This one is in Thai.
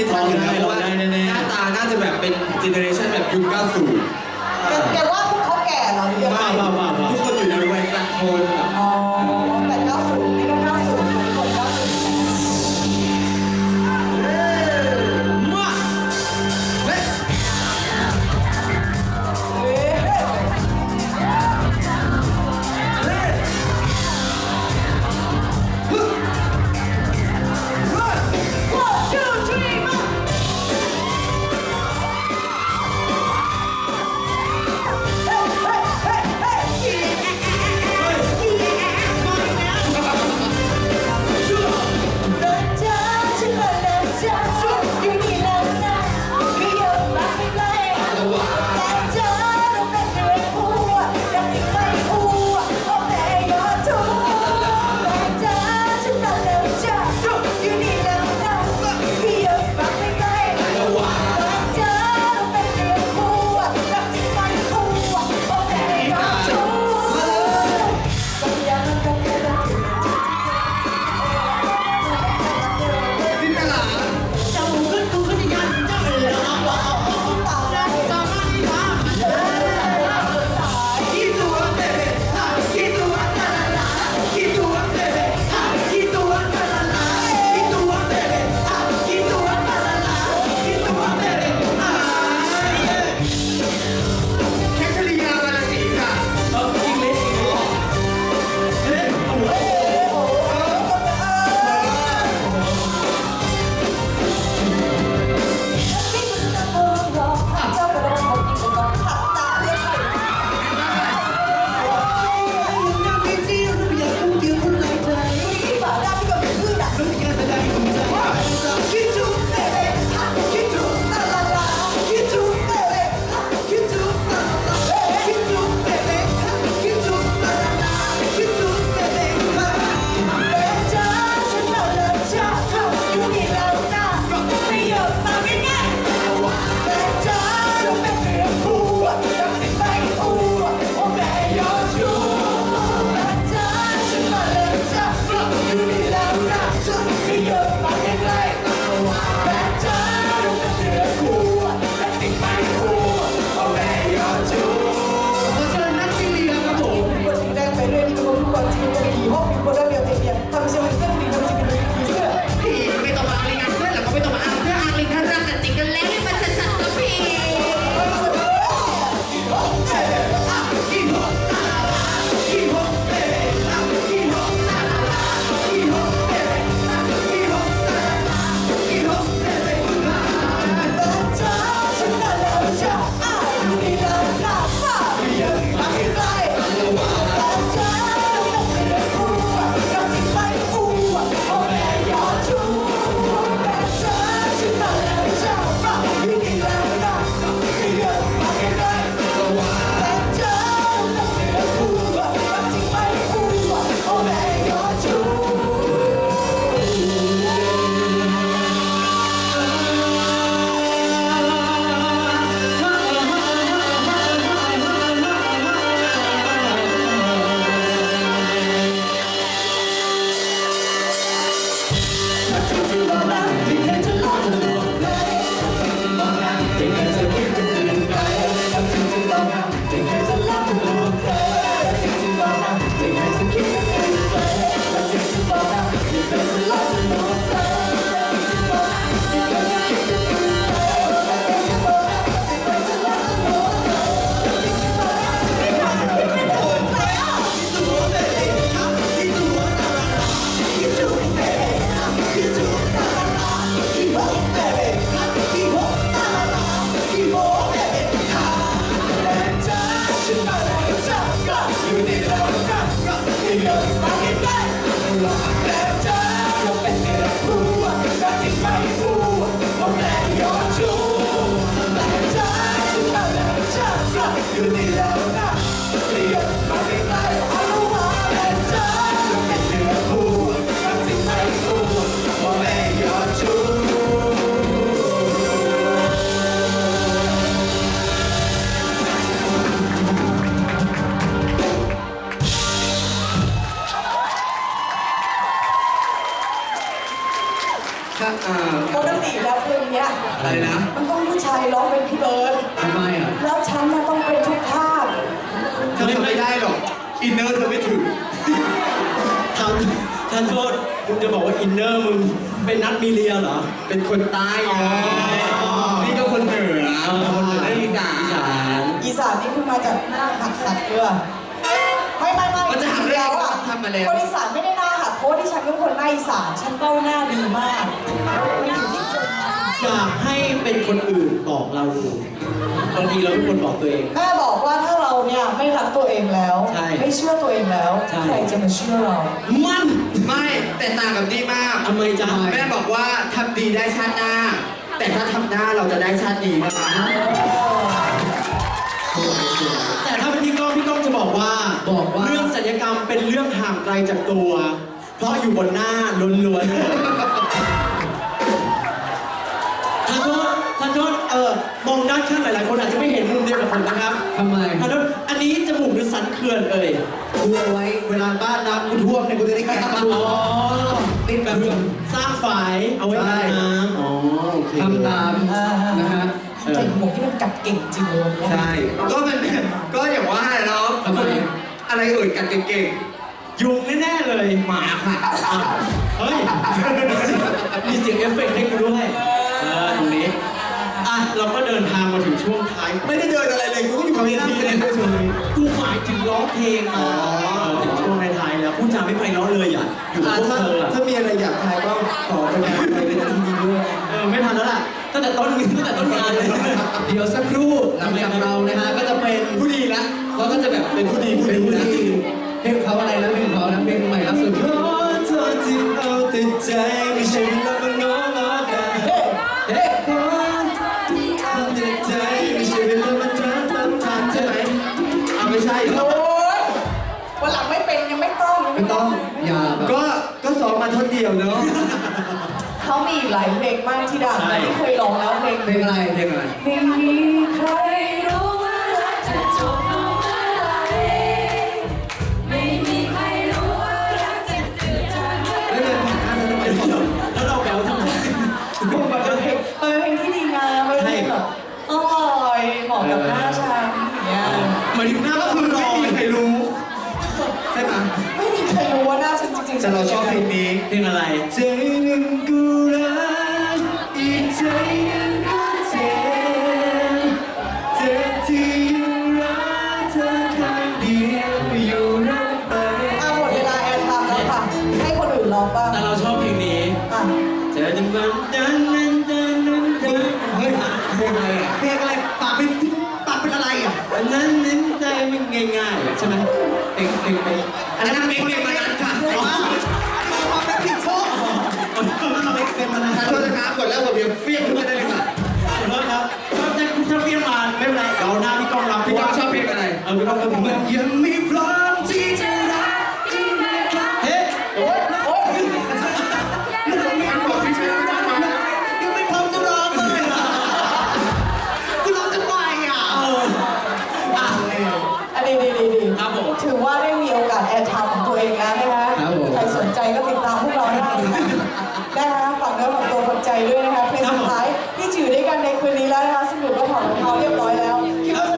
่ทองได้เว่าหน้าตาน่าจะแบบเป็นเจเนอเรชันแบบยุค90 love. อะไรนะมันต้องผู้ชายร้องเป็นพี่เบิร์ดทำไมอะแล้วฉันน่ะต้องเป็นทุกภาพเธอทำไม่ได้หรอก อินเนอร์เธอไม่ถึงทางท่านโทษมึงจะบอกว่าอินเนอร์มึงเป็นนัดมีเลียเหรอ เป็นคนใต้ไงนี่ก็คนเหนือเออคนเหนือได้อีสานอีสานอีสานนี่คือมาจากหน้าหักหักเกลือไม่ไม่ไม่มันจะหักจริงๆแล้วอะทำมาแล้วคนอีสานไม่ได้หน้าหักเพ ราะว่าที่ฉันเป็นคนหน้าอีสานฉันเบ้าหน้าดีมากมันอยู่ที่คนอยากให้เป็นคนอื่นบอกเราดูบางทีเราเป็นคนบอกตัวเอง แม่บอกว่าถ้าเราเนี่ยไม่รักตัวเองแล้ว ใช่ไม่เชื่อตัวเองแล้ว ใช่ ใครจะมาเชื่อเรา มัน ไม่แต่ต่างกับนี่มากทำไมจ๊ะ แม่บอกว่าทำดีได้ชาติหน้า แต่ถ้าทำหน้าเราจะได้ชาติดีนะคะแต่ถ้าเป็นพี่ก้องพี่ก้องจะบอกว่าบอกว่า เรื่องศัลยกรรมเป็นเรื่องห่างไกลจากตัว เพราะอยู่บนหน้าล้วนๆเลยท่านโทษท่านโทษเออมองด้านข้างหลายๆคนอาจจะไม่เห็นมุมเดียวกับผมนะครับทำไมท่านโทษอันนี้จมูกหรือสันเขื่อนเอ่ยดูเอาไว้เวลาบ้านน้ำกูท่วมเนี่ยกูจะได้แก้ตัวอ๋อติดแบบสร้างฝายเอาไว้กันน้ำอ๋อโอเค ทำตามนะฮะเก่งหมกที่มันกัดเก่งจริงเลยวันนี้ใช่ ก็มัน ก็อย่างว่าเนาะทำไม อะไรเอ่ยกันเก่ง ยุงแน่ๆเลยๆหมาค่ะอะเฮ้ยมีเสียงมีเสียงเอฟเฟกต์ให้กูด้วยเออตรงนี้อะเราก็เดินทางมาถึงช่วงท้ายไม่ได้เดินอะไรเลยกูก็อยู่กับพี่นั่งเลยเฉยกูหมายถึงร้องเพลงมาเออถึงช่วงท้ายๆแล้วพูดจาไม่ไพเราะเลยอะอยู่กับพวกถ้าเธออะ ถ้ามีอะไรอยากทายก็ขอประกาศไปในนาทีนี้ด้วย เออไม่ทันแล้วล่ะตั้งแต่ต้นตั้งแต่ต้นงานเลยเดี๋ยวสักครู่หลังจากเรานะฮะก็จะเป็นผู้ดีละเขาก็จะแบบเป็นผู้ดีผู้เป็นดีผู้นะดีเพลงเขาอะไรนะเพลง ไม่ใช่เวลามาง้องน้องกันเฮ้ยเฮ้ขอโทษที่เอาแต่ใจไม่ใช่เป็นลามาถามถามถามใช่ไหมเอาไม่ใช่โอ๊ยวันหลังไม่เป็นยังไม่ต้องยังไม่ต้องอย่าแบบก็ก็ซ้อมมาท่อนเดียวเนาะเขามีอีกหลายเพลงมากที่ดังแต่ที่เคยร้องแล้วเพลงเพลงอะไรเพลงอะไรไม่มีใครรู้ ลงนี้เพลงอะไร ใจหนึ่งกูรักอีกใจหนึ่งก็เจ็บเจ็บที่ยังรักเธอข้างเดียวอยู่รักไป อะหมดเวลาแอร์ไทม์แล้วค่ะ ให้คนอื่นร้องบ้างแต่เราชอบเพลงนี้อะเธอจะมันดันนั้นดันนั้นดันเฮ้ยเพลงอะไรอะเพลงอะไรปากเป็นปากเป็นอะไรอะอันนั้นนั้นใจมันง่ายๆใช่ไหมเพลงเพลงเพลงอันนั้นเพลงเพลงมานั้นค่ะ แล้วกับเบียร์เฟี้ยงขึ้นมาได้เลยค่ะขอครับถ้าถ้าเฟี้ยงมาไม่เป็นไรเราหน้าพี่กล้องรับที่ชกก้อองชอบเพลงอะไร เออพี่กล้องก็ผมเหมือนยังไม่